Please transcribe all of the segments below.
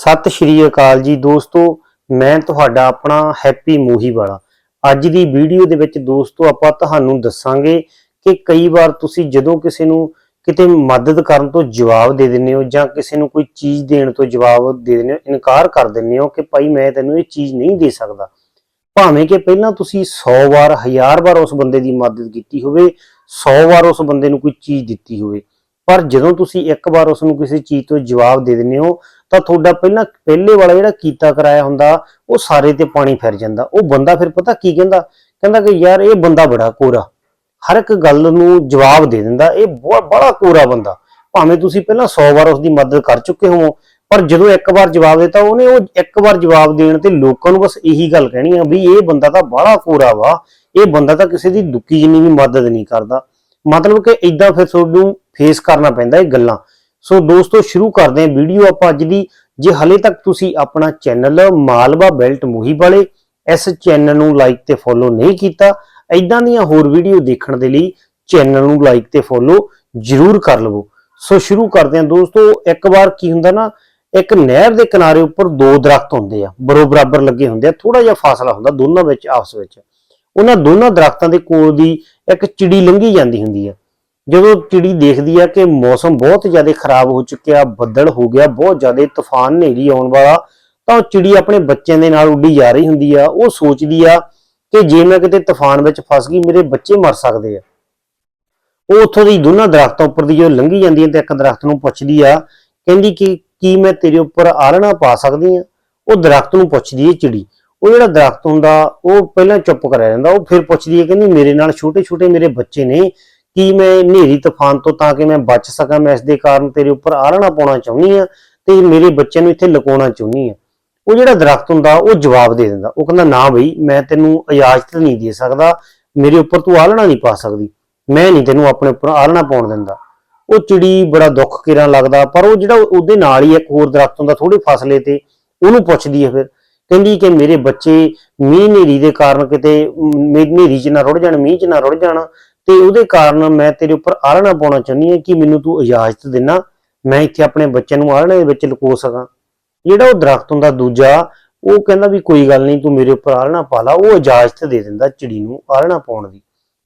ਸਤਿ ਸ਼੍ਰੀ ਅਕਾਲ ਜੀ ਦੋਸਤੋ, ਮੈਂ ਤੁਹਾਡਾ ਆਪਣਾ ਹੈਪੀ ਮੋਹੀ ਵਾਲਾ। ਅੱਜ ਦੀ ਵੀਡੀਓ ਦੇ ਵਿੱਚ ਦੋਸਤੋ, ਆਪਾਂ ਤੁਹਾਨੂੰ ਦੱਸਾਂਗੇ ਕਿ ਕਈ ਵਾਰ ਤੁਸੀਂ ਜਦੋਂ ਕਿਸੇ ਨੂੰ ਕਿਤੇ ਮਦਦ ਕਰਨ ਤੋਂ ਜਵਾਬ ਦੇ ਦਿੰਦੇ ਹੋ ਜਾਂ ਕਿਸੇ ਨੂੰ ਕੋਈ ਚੀਜ਼ ਦੇਣ ਤੋਂ ਜਵਾਬ ਦੇ ਦਿੰਦੇ ਹੋ, ਇਨਕਾਰ ਕਰ ਦਿੰਦੇ ਹੋ ਕਿ ਭਾਈ ਮੈਂ ਤੈਨੂੰ ਇਹ ਚੀਜ਼ ਨਹੀਂ ਦੇ ਸਕਦਾ। ਭਾਵੇਂ ਕਿ ਪਹਿਲਾਂ ਤੁਸੀਂ 100 ਵਾਰ 1000 ਵਾਰ ਉਸ ਬੰਦੇ ਦੀ ਮਦਦ ਕੀਤੀ ਹੋਵੇ 100 ਵਾਰ ਉਸ ਬੰਦੇ ਨੂੰ ਕੋਈ ਚੀਜ਼ ਦਿੱਤੀ ਹੋਵੇ। ਪਰ ਜਦੋਂ ਤੁਸੀਂ ਇੱਕ ਵਾਰ ਉਸ ਨੂੰ ਕਿਸੇ ਚੀਜ਼ ਤੋਂ ਜਵਾਬ ਦੇ ਦਿੰਦੇ ਹੋ, ਤਾਂ ਤੁਹਾਡਾ ਪਹਿਲਾਂ, ਪਹਿਲੇ ਵਾਲਾ ਜਿਹੜਾ ਕੀਤਾ ਕਰਾਇਆ ਹੁੰਦਾ, ਉਹ ਸਾਰੇ ਤੇ ਪਾਣੀ ਫਿਰ ਜਾਂਦਾ। ਉਹ ਬੰਦਾ ਫਿਰ ਪਤਾ ਕੀ ਕਹਿੰਦਾ? ਕਹਿੰਦਾ ਕਿ ਯਾਰ ਇਹ ਬੰਦਾ ਬੜਾ ਕੋਰਾ। ਹਰ ਇੱਕ ਗੱਲ ਨੂੰ ਜਵਾਬ ਦੇ ਦਿੰਦਾ। ਇਹ ਬੜਾ ਕੋਰਾ ਬੰਦਾ। ਭਾਵੇਂ ਤੁਸੀਂ ਪਹਿਲਾਂ 100 ਵਾਰ ਉਸ ਦੀ ਮਦਦ ਕਰ ਚੁੱਕੇ ਹੋ ਪਰ ਜਦੋਂ ਇੱਕ ਵਾਰ ਜਵਾਬ ਦਿੱਤਾ, ਉਹਨੇ ਉਹ ਇੱਕ ਵਾਰ ਜਵਾਬ ਦੇਣ ਤੇ ਲੋਕਾਂ ਨੂੰ ਬਸ ਇਹੀ ਗੱਲ ਕਹਿਣੀ ਆ ਵੀ ਇਹ ਬੰਦਾ ਤਾਂ ਬੜਾ ਕੋਰਾ ਵਾ। ਇਹ ਬੰਦਾ ਤਾਂ ਕਿਸੇ ਦੀ ਦੁੱਕੀ ਜਿੰਨੀ ਵੀ ਮਦਦ ਨਹੀਂ ਕਰਦਾ। ਮਤਲਬ ਕਿ ਇਦਾਂ ਫਿਰ ਤੁਹਾਨੂੰ ਫੇਸ ਕਰਨਾ ਪੈਂਦਾ ਇਹ ਗੱਲਾਂ। ਸੋ ਦੋਸਤੋ, ਸ਼ੁਰੂ ਕਰਦੇ ਹਾਂ ਵੀਡੀਓ ਆਪਾਂ ਅੱਜ ਦੀ। ਜੇ ਹਲੇ ਤੱਕ ਤੁਸੀਂ ਆਪਣਾ ਚੈਨਲ ਮਾਲਵਾ ਬੈਲਟ ਮੂਹੀ ਵਾਲੇ ਇਸ ਚੈਨਲ ਨੂੰ ਲਾਈਕ ਤੇ ਫੋਲੋ ਨਹੀਂ ਕੀਤਾ ਐਦਾਂ ਦੀਆਂ ਹੋਰ ਵੀਡੀਓ ਦੇਖਣ ਦੇ ਲਈ ਚੈਨਲ ਨੂੰ ਲਾਈਕ ਤੇ ਫੋਲੋ ਜ਼ਰੂਰ ਕਰ ਲਵੋ। ਸੋ ਸ਼ੁਰੂ ਕਰਦੇ ਹਾਂ ਦੋਸਤੋ, ਇੱਕ ਵਾਰ ਕੀ ਹੁੰਦਾ ਨਾ, ਇੱਕ ਨਹਿਰ ਦੇ ਕਿਨਾਰੇ ਉੱਪਰ ਦੋ ਦਰਖਤ ਹੁੰਦੇ ਆ, ਬਰੋ ਬਰਾਬਰ ਲੱਗੇ ਹੁੰਦੇ ਆ ਥੋੜਾ ਜਿਹਾ ਫਾਸਲਾ ਹੁੰਦਾ ਦੋਨਾਂ ਵਿੱਚ, ਆਪਸ ਵਿੱਚ। ਉਹਨਾਂ ਦੋਨਾਂ ਦਰਖਤਾਂ ਦੇ ਕੋਲ ਦੀ ਇੱਕ ਚਿੜੀ ਲੰਘੀ ਜਾਂਦੀ ਹੁੰਦੀ ਆ। ਜਦੋਂ ਚਿੜੀ ਦੇਖਦੀ ਆ ਕਿ ਮੌਸਮ ਬਹੁਤ ਜ਼ਿਆਦਾ ਖਰਾਬ ਹੋ ਚੁੱਕਿਆ, ਬੱਦਲ ਹੋ ਗਿਆ, ਬਹੁਤ ਜ਼ਿਆਦਾ ਤੂਫਾਨ ਹਨੇਰੀ ਆਉਣ ਵਾਲਾ, ਤਾਂ ਉਹ ਚਿੜੀ ਆਪਣੇ ਬੱਚਿਆਂ ਦੇ ਨਾਲ ਉੱਡੀ ਜਾ ਰਹੀ ਹੁੰਦੀ ਆ। ਉਹ ਸੋਚਦੀ ਆ ਕਿ ਜੇ ਮੈਂ ਕਿਤੇ ਤੂਫਾਨ ਵਿੱਚ ਫਸ ਗਈ, ਮੇਰੇ ਬੱਚੇ ਮਰ ਸਕਦੇ ਆ। ਉਹ ਉੱਥੋਂ ਦੀ ਦੋਨਾਂ ਦਰਖਤਾਂ ਉੱਪਰ ਦੀ ਜਦੋਂ ਲੰਘੀ ਜਾਂਦੀ ਹੈ ਤੇ ਇੱਕ ਦਰਖਤ ਨੂੰ ਪੁੱਛਦੀ ਆ, ਕਹਿੰਦੀ ਕਿ ਕੀ ਮੈਂ ਤੇਰੇ ਉੱਪਰ ਆਲਣਾ ਪਾ ਸਕਦੀ ਆ? ਉਹ ਦਰਖਤ ਨੂੰ ਪੁੱਛਦੀ ਹੈ ਚਿੜੀ। ਉਹ ਜਿਹੜਾ ਦਰਖਤ ਹੁੰਦਾ, ਉਹ ਪਹਿਲਾਂ ਚੁੱਪ ਕਰਿਆ ਜਾਂਦਾ ਉਹ ਫਿਰ ਪੁੱਛਦੀ ਹੈ ਕਹਿੰਦੀ ਮੇਰੇ ਨਾਲ ਛੋਟੇ ਛੋਟੇ ਮੇਰੇ ਬੱਚੇ ਨੇ ਕੀ ਮੈਂ ਹਨੇਰੀ ਤੂਫਾਨ ਤੋਂ ਤਾਂ ਕਿ ਮੈਂ ਬਚ ਸਕਾਂ? ਮੈਂ ਇਸ ਦੇ ਕਾਰਨ ਤੇਰੇ ਉੱਪਰ ਆਲਣਾ ਪਾਉਣਾ ਚਾਹੁੰਦੀ ਆ ਤੇ ਮੇਰੇ ਬੱਚਿਆਂ ਨੂੰ ਇੱਥੇ ਲੁਕਾਉਣਾ ਚਾਹੁੰਦੀ ਆ ਉਹ ਜਿਹੜਾ ਦਰਖਤ ਹੁੰਦਾ, ਉਹ ਜਵਾਬ ਦੇ ਦਿੰਦਾ। ਉਹ ਕਹਿੰਦਾ, ਨਾ ਬਈ, ਮੈਂ ਤੈਨੂੰ ਇਜਾਜ਼ਤ ਨਹੀਂ ਦੇ ਸਕਦਾ। ਮੇਰੇ ਉੱਪਰ ਤੂੰ ਆਲਣਾ ਨਹੀਂ ਪਾ ਸਕਦੀ। ਮੈਂ ਨਹੀਂ ਤੈਨੂੰ ਆਪਣੇ ਉੱਪਰ ਆਲਣਾ ਪਾਉਣ ਦਿੰਦਾ। ਉਹ ਚਿੜੀ ਬੜਾ ਦੁੱਖ ਕਿਰਾਂ ਲੱਗਦਾ, ਪਰ ਉਹ ਜਿਹੜਾ ਉਹਦੇ ਨਾਲ ਹੀ ਇੱਕ ਹੋਰ ਦਰਖਤ ਹੁੰਦਾ ਥੋੜੇ ਫਸਲੇ ਤੇ ਉਹਨੂੰ ਪੁੱਛਦੀ ਹੈ ਫਿਰ। ਕਹਿੰਦੀ ਕਿ ਮੇਰੇ ਬੱਚੇ ਮੀਂਹ ਹਨੇਰੀ ਦੇ ਕਾਰਨ ਕਿਤੇ ਮੇਰੀ ਹਨੇਰੀ 'ਚ ਨਾ ਰੁੜ ਜਾਣ, ਮੀਂਹ 'ਚ ਨਾ ਰੁੜ ਜਾਣ। ਤੇ ਉਹਦੇ ਕਾਰਨ ਮੈਂ ਤੇਰੇ ਉੱਪਰ ਆਲਣਾ ਪਾਉਣਾ ਚਾਹੁੰਦੀ ਹਾਂ ਕਿ ਮੈਨੂੰ ਤੂੰ ਇਜਾਜ਼ਤ ਦੇਣਾ ਮੈਂ ਇੱਥੇ ਆਪਣੇ ਬੱਚਿਆਂ ਨੂੰ ਆਲਣੇ ਦੇ ਵਿੱਚ ਲੁਕੋ ਸਕਾਂ। ਜਿਹੜਾ ਉਹ ਦਰਖਤ ਹੁੰਦਾ ਦੂਜਾ, ਉਹ ਕਹਿੰਦਾ ਵੀ ਕੋਈ ਗੱਲ ਨਹੀਂ, ਤੂੰ ਮੇਰੇ ਉੱਪਰ ਆਲਣਾ ਪਾ ਲਾ, ਉਹ ਇਜਾਜ਼ਤ ਦੇ ਦਿੰਦਾ ਚਿੜੀ ਨੂੰ ਆਲਣਾ ਪਾਉਣ ਦੀ।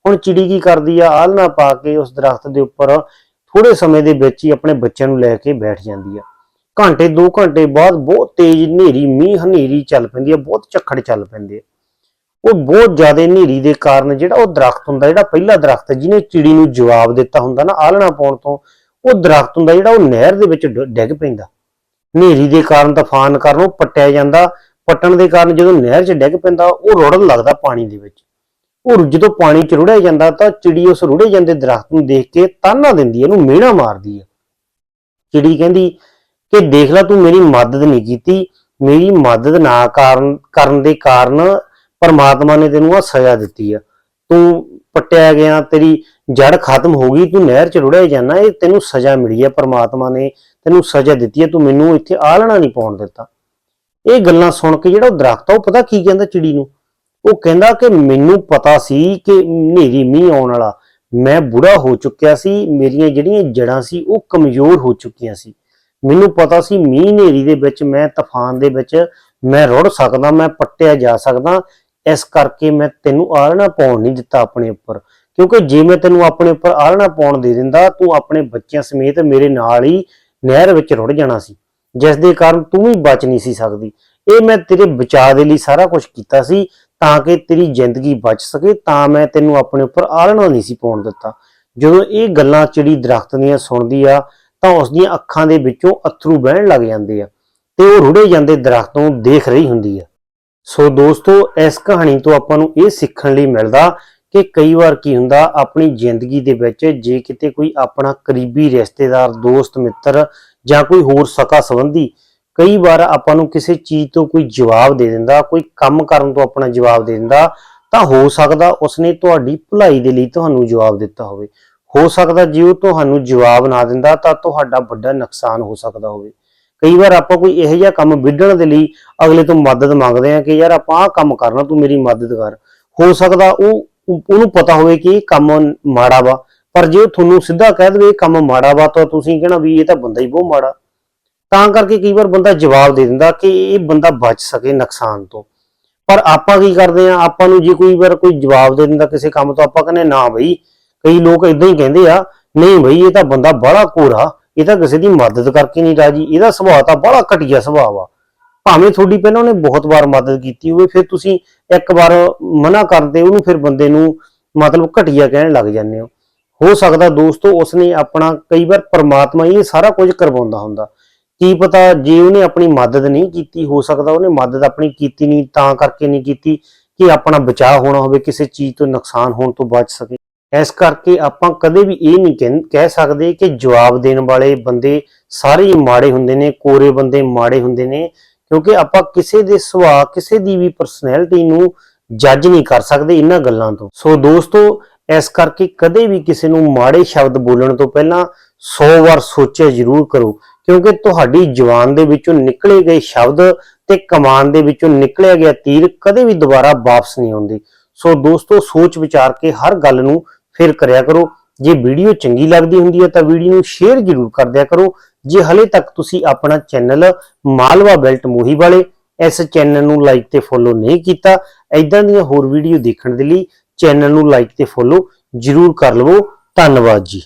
ਹੁਣ ਚਿੜੀ ਕੀ ਕਰਦੀ ਆ ਆਲਣਾ ਪਾ ਕੇ ਉਸ ਦਰਖਤ ਦੇ ਉੱਪਰ ਥੋੜੇ ਸਮੇਂ ਦੇ ਵਿੱਚ ਹੀ ਆਪਣੇ ਬੱਚਿਆਂ ਨੂੰ ਲੈ ਕੇ ਬੈਠ ਜਾਂਦੀ ਆ। ਘੰਟੇ 2 ਘੰਟੇ ਬਾਅਦ ਬਹੁਤ ਤੇਜ਼ ਹਨੇਰੀ, ਮੀਂਹ ਹਨੇਰੀ ਚੱਲ ਪੈਂਦੀ ਆ, ਬਹੁਤ ਝੱਖੜ ਚੱਲ ਪੈਂਦੇ ਆ। ਉਹ ਬਹੁਤ ਜ਼ਿਆਦਾ ਹਨੇਰੀ ਦੇ ਕਾਰਨ ਜਿਹੜਾ ਉਹ ਦਰਖਤ ਹੁੰਦਾ, ਜਿਹੜਾ ਪਹਿਲਾ ਦਰਖਤ ਜਿਹਨੇ ਚਿੜੀ ਨੂੰ ਜਵਾਬ ਦਿੱਤਾ ਹੁੰਦਾ ਨਾ ਆਲਣਾ ਪਾਉਣ ਤੋਂ, ਉਹ ਦਰਖਤ ਹੁੰਦਾ ਜਿਹੜਾ ਉਹ ਨਹਿਰ ਦੇ ਵਿੱਚ ਡਿੱਗ ਪੈਂਦਾ। ਹਨੇਰੀ ਦੇ ਕਾਰਨ ਤੂਫਾਨ ਕਾਰਨ ਉਹ ਪੱਟਿਆ ਜਾਂਦਾ, ਪੱਟਣ ਦੇ ਕਾਰਨ ਜਦੋਂ ਨਹਿਰ 'ਚ ਡਿੱਗ ਪੈਂਦਾ, ਉਹ ਰੁੜਨ ਲੱਗਦਾ ਪਾਣੀ ਦੇ ਵਿੱਚ। ਉਹ ਜਦੋਂ ਪਾਣੀ 'ਚ ਰੁੜਿਆ ਜਾਂਦਾ ਤਾਂ ਚਿੜੀ ਉਸ ਰੁੜੇ ਜਾਂਦੇ ਦਰਖਤ ਨੂੰ ਦੇਖ ਕੇ ਤਾਨਾ ਦਿੰਦੀ ਹੈ, ਇਹਨੂੰ ਮਿਹਣਾ ਮਾਰਦੀ ਹੈ। ਚਿੜੀ ਕਹਿੰਦੀ ਕਿ ਦੇਖ ਲੈ ਤੂੰ ਮੇਰੀ ਮਦਦ ਨਹੀਂ ਕੀਤੀ, ਮੇਰੀ ਮਦਦ ਨਾ ਕਾਰਨ, ਕਰਨ ਦੇ ਕਾਰਨ ਪਰਮਾਤਮਾ ਨੇ ਤੈਨੂੰ ਆ ਸਜ਼ਾ ਦਿੱਤੀ ਆ। ਤੂੰ ਪੱਟਿਆ ਗਿਆ, ਤੇਰੀ ਜੜ ਖਤਮ ਹੋ ਗਈ, ਤੂੰ ਨਹਿਰ 'ਚ ਰੁੜਿਆ ਜਾਣਾ ਇਹ ਤੈਨੂੰ ਸਜ਼ਾ ਮਿਲੀ ਆ, ਪਰਮਾਤਮਾ ਨੇ ਤੈਨੂੰ ਸਜ਼ਾ ਦਿੱਤੀ ਹੈ ਤੂੰ ਮੈਨੂੰ ਇੱਥੇ ਆਲਣਾ ਨਹੀਂ ਪਾਉਣ ਦਿੱਤਾ। ਇਹ ਗੱਲਾਂ ਸੁਣ ਕੇ ਜਿਹੜਾ ਉਹ ਦਰਖਤ ਆ, ਉਹ ਪਤਾ ਕੀ ਕਹਿੰਦਾ ਚਿੜੀ ਨੂੰ? ਉਹ ਕਹਿੰਦਾ ਕਿ ਮੈਨੂੰ ਪਤਾ ਸੀ ਕਿ ਹਨੇਰੀ ਮੀਂਹ ਆਉਣ ਵਾਲਾ, ਮੈਂ ਬੁੜਾ ਹੋ ਚੁੱਕਿਆ ਸੀ, ਮੇਰੀਆਂ ਜਿਹੜੀਆਂ ਜੜਾਂ ਸੀ, ਉਹ ਕਮਜ਼ੋਰ ਹੋ ਚੁੱਕੀਆਂ ਸੀ। ਮੈਨੂੰ ਪਤਾ ਸੀ ਮੀਂਹ ਹਨੇਰੀ ਦੇ ਵਿੱਚ, ਮੈਂ ਤੂਫਾਨ ਦੇ ਵਿੱਚ, ਮੈਂ ਰੁੜ ਸਕਦਾ, ਮੈਂ ਪੱਟਿਆ ਜਾ ਸਕਦਾ ਇਸ ਕਰਕੇ ਮੈਂ ਤੈਨੂੰ ਆਲਣਾ ਪਾਉਣ ਨਹੀਂ ਦਿੱਤਾ ਆਪਣੇ ਉੱਪਰ। ਕਿਉਂਕਿ ਜੇ ਮੈਂ ਤੈਨੂੰ ਆਪਣੇ ਉੱਪਰ ਆਲਣਾ ਪਾਉਣ ਦੇ ਦਿੰਦਾ, ਤੂੰ ਆਪਣੇ ਬੱਚਿਆਂ ਸਮੇਤ ਮੇਰੇ ਨਾਲ ਹੀ ਨਹਿਰ ਵਿੱਚ ਰੁੜ ਜਾਣਾ ਸੀ, ਜਿਸ ਦੇ ਕਾਰਨ ਤੂੰ ਵੀ ਬਚ ਨਹੀਂ ਸੀ ਸਕਦੀ। ਇਹ ਮੈਂ ਤੇਰੇ ਬਚਾਅ ਦੇ ਲਈ ਸਾਰਾ ਕੁਝ ਕੀਤਾ ਸੀ ਤਾਂ ਕਿ ਤੇਰੀ ਜ਼ਿੰਦਗੀ ਬਚ ਸਕੇ, ਤਾਂ ਮੈਂ ਤੈਨੂੰ ਆਪਣੇ ਉੱਪਰ ਆਲਣਾ ਨਹੀਂ ਸੀ ਪਾਉਣ ਦਿੱਤਾ। ਜਦੋਂ ਇਹ ਗੱਲਾਂ ਚਿੜੀ ਦਰਖਤ ਦੀਆਂ ਸੁਣਦੀ ਆ, ਤਾਂ ਉਸ ਦੀਆਂ ਅੱਖਾਂ ਦੇ ਵਿੱਚੋਂ ਅਥਰੂ ਵਹਿਣ ਲੱਗ ਜਾਂਦੇ ਆ ਤੇ ਉਹ ਰੁੜੇ ਜਾਂਦੇ ਦਰਖਤ ਨੂੰ ਦੇਖ ਰਹੀ ਹੁੰਦੀ ਆ। ਸੋ ਦੋਸਤੋ, ਇਸ ਕਹਾਣੀ ਤੋਂ ਆਪਾਂ ਨੂੰ ਇਹ ਸਿੱਖਣ ਲਈ ਮਿਲਦਾ ਕਿ ਕਈ ਵਾਰ ਕੀ ਹੁੰਦਾ, ਆਪਣੀ ਜ਼ਿੰਦਗੀ ਦੇ ਵਿੱਚ ਜੇ ਕਿਤੇ ਕੋਈ ਆਪਣਾ ਕਰੀਬੀ ਰਿਸ਼ਤੇਦਾਰ, ਦੋਸਤ, ਮਿੱਤਰ ਜਾਂ ਕੋਈ ਹੋਰ ਸਕਾ ਸੰਬੰਧੀ ਕਈ ਵਾਰ ਆਪਾਂ ਨੂੰ ਕਿਸੇ ਚੀਜ਼ ਤੋਂ ਕੋਈ ਜਵਾਬ ਦੇ ਦਿੰਦਾ, ਕੋਈ ਕੰਮ ਕਰਨ ਤੋਂ ਆਪਣਾ ਜਵਾਬ ਦੇ ਦਿੰਦਾ, ਤਾਂ ਹੋ ਸਕਦਾ ਉਸਨੇ ਤੁਹਾਡੀ ਭਲਾਈ ਦੇ ਲਈ ਤੁਹਾਨੂੰ ਜਵਾਬ ਦਿੱਤਾ ਹੋਵੇ। ਹੋ ਸਕਦਾ ਜੇ ਉਹ ਤੁਹਾਨੂੰ ਜਵਾਬ ਨਾ ਦਿੰਦਾ, ਤਾਂ ਤੁਹਾਡਾ ਵੱਡਾ ਨੁਕਸਾਨ ਹੋ ਸਕਦਾ ਹੋਵੇ। ਕਈ ਵਾਰ ਆਪਾਂ ਕੋਈ ਇਹੋ ਜਿਹਾ ਕੰਮ ਵਿੱਢਣ ਦੇ ਲਈ ਅਗਲੇ ਤੋਂ ਮਦਦ ਮੰਗਦੇ ਆ ਕਿ ਯਾਰ ਆਪਾਂ ਆਹ ਕੰਮ ਕਰਨਾ, ਤੂੰ ਮੇਰੀ ਮਦਦ ਕਰ। ਹੋ ਸਕਦਾ ਉਹ ਉਹਨੂੰ ਪਤਾ ਹੋਵੇ ਕਿ ਇਹ ਕੰਮ ਮਾੜਾ ਵਾ, ਪਰ ਜੇ ਉਹ ਤੁਹਾਨੂੰ ਸਿੱਧਾ ਕਹਿ ਦੇਵੇ ਇਹ ਕੰਮ ਮਾੜਾ ਵਾ, ਤਾਂ ਤੁਸੀਂ ਕਹਿਣਾ ਵੀ ਇਹ ਤਾਂ ਬੰਦਾ ਹੀ ਬਹੁਤ ਮਾੜਾ। ਤਾਂ ਕਰਕੇ ਕਈ ਵਾਰ ਬੰਦਾ ਜਵਾਬ ਦੇ ਦਿੰਦਾ ਕਿ ਇਹ ਬੰਦਾ ਬਚ ਸਕੇ ਨੁਕਸਾਨ ਤੋਂ। ਪਰ ਆਪਾਂ ਕੀ ਕਰਦੇ ਆ ਆਪਾਂ ਨੂੰ ਜੇ ਕੋਈ ਵਾਰ ਕੋਈ ਜਵਾਬ ਦੇ ਦਿੰਦਾ ਕਿਸੇ ਕੰਮ ਤੋਂ, ਆਪਾਂ ਕਹਿੰਦੇ ਨਾ ਬਈ, ਕਈ ਲੋਕ ਇਦਾਂ ਹੀ ਕਹਿੰਦੇ ਆ, ਨਹੀਂ ਬਈ, ਇਹ ਤਾਂ ਬੰਦਾ ਬੜਾ ਕੋਰਾ ਇਹ ਤਾਂ ਕਿਸੇ ਦੀ ਮਦਦ ਕਰਕੇ ਨਹੀਂ ਰਾਜੀ, ਇਹਦਾ ਸੁਭਾਅ ਤਾਂ ਬੜਾ ਘਟੀਆ ਸੁਭਾਅ ਆ। ਭਾਵੇਂ ਤੁਹਾਡੀ ਪਹਿਲਾਂ ਉਹਨੇ ਬਹੁਤ ਵਾਰ ਮਦਦ ਕੀਤੀ ਹੋਵੇ, ਫਿਰ ਤੁਸੀਂ ਇੱਕ ਵਾਰ ਮਨਾ ਕਰਦੇ, ਉਹਨੂੰ ਫਿਰ ਬੰਦੇ ਨੂੰ ਮਤਲਬ ਘਟੀਆ ਕਹਿਣ ਲੱਗ ਜਾਂਦੇ ਹੋ। ਹੋ ਸਕਦਾ ਦੋਸਤੋ, ਉਸਨੇ ਆਪਣਾ ਕਈ ਵਾਰ ਪਰਮਾਤਮਾ ਹੀ ਇਹ ਸਾਰਾ ਕੁਝ ਕਰਵਾਉਂਦਾ ਹੁੰਦਾ। ਕੀ ਪਤਾ ਜੇ ਉਹਨੇ ਆਪਣੀ ਮਦਦ ਨਹੀਂ ਕੀਤੀ, ਹੋ ਸਕਦਾ ਉਹਨੇ ਮਦਦ ਆਪਣੀ ਕੀਤੀ ਨਹੀਂ, ਤਾਂ ਕਰਕੇ ਨਹੀਂ ਕੀਤੀ ਕਿ ਆਪਣਾ ਬਚਾਅ ਹੋਣਾ ਹੋਵੇ, ਕਿਸੇ ਚੀਜ਼ ਤੋਂ ਨੁਕਸਾਨ ਹੋਣ ਤੋਂ ਬਚ ਸਕੇ। ਇਸ ਕਰਕੇ ਆਪਾਂ ਕਦੇ ਵੀ ਇਹ ਨਹੀਂ ਕਹਿੰ- ਕਹਿ ਸਕਦੇ ਕਿ ਜਵਾਬ ਦੇਣ ਵਾਲੇ ਬੰਦੇ ਸਾਰੇ ਹੀ ਮਾੜੇ ਹੁੰਦੇ ਨੇ, ਕੋਰੇ ਬੰਦੇ ਮਾੜੇ ਹੁੰਦੇ ਨੇ, ਕਿਉਂਕਿ ਆਪਾਂ ਕਿਸੇ ਦੇ ਸੁਭਾਅ, ਕਿਸੇ ਦੀ ਵੀ ਪਰਸਨੈਲਿਟੀ ਨੂੰ ਜੱਜ ਨਹੀਂ ਕਰ ਸਕਦੇ ਇਹਨਾਂ ਗੱਲਾਂ ਤੋਂ। ਸੋ ਦੋਸਤੋ, ਇਸ ਕਰਕੇ ਕਦੇ ਵੀ ਕਿਸੇ ਨੂੰ ਮਾੜੇ ਸ਼ਬਦ ਬੋਲਣ ਤੋਂ ਪਹਿਲਾਂ 100 ਵਾਰ ਸੋਚਿਆ ਜ਼ਰੂਰ ਕਰੋ, ਕਿਉਂਕਿ ਤੁਹਾਡੀ ਜ਼ੁਬਾਨ ਦੇ ਵਿੱਚੋਂ ਨਿਕਲੇ ਗਏ ਸ਼ਬਦ ਤੇ ਕਮਾਨ ਦੇ ਵਿੱਚੋਂ ਨਿਕਲਿਆ ਗਿਆ ਤੀਰ ਕਦੇ ਵੀ ਦੁਬਾਰਾ ਵਾਪਸ ਨਹੀਂ ਆਉਂਦੇ। ਸੋ ਦੋਸਤੋ ਸੋਚ ਵਿਚਾਰ ਕੇ ਹਰ ਗੱਲ ਨੂੰ ਫਿਰ ਕਰਿਆ ਕਰੋ। ਜੇ ਵੀਡੀਓ ਚੰਗੀ ਲੱਗਦੀ ਹੁੰਦੀ ਹੈ ਤਾਂ ਵੀਡੀਓ ਨੂੰ ਸ਼ੇਅਰ ਜ਼ਰੂਰ ਕਰ ਦਿਆ ਕਰੋ। ਜੇ ਹਲੇ ਤੱਕ ਤੁਸੀਂ ਆਪਣਾ ਚੈਨਲ ਮਾਲਵਾ ਬੈਲਟ ਮੋਹੀ ਵਾਲੇ ਇਸ ਚੈਨਲ ਨੂੰ ਲਾਈਕ ਤੇ ਫੋਲੋ ਨਹੀਂ ਕੀਤਾ ਐਦਾਂ ਦੀਆਂ ਹੋਰ ਵੀਡੀਓ ਦੇਖਣ ਦੇ ਲਈ ਚੈਨਲ ਨੂੰ ਲਾਈਕ ਤੇ ਫੋਲੋ ਜ਼ਰੂਰ ਕਰ ਲਵੋ। ਧੰਨਵਾਦ ਜੀ।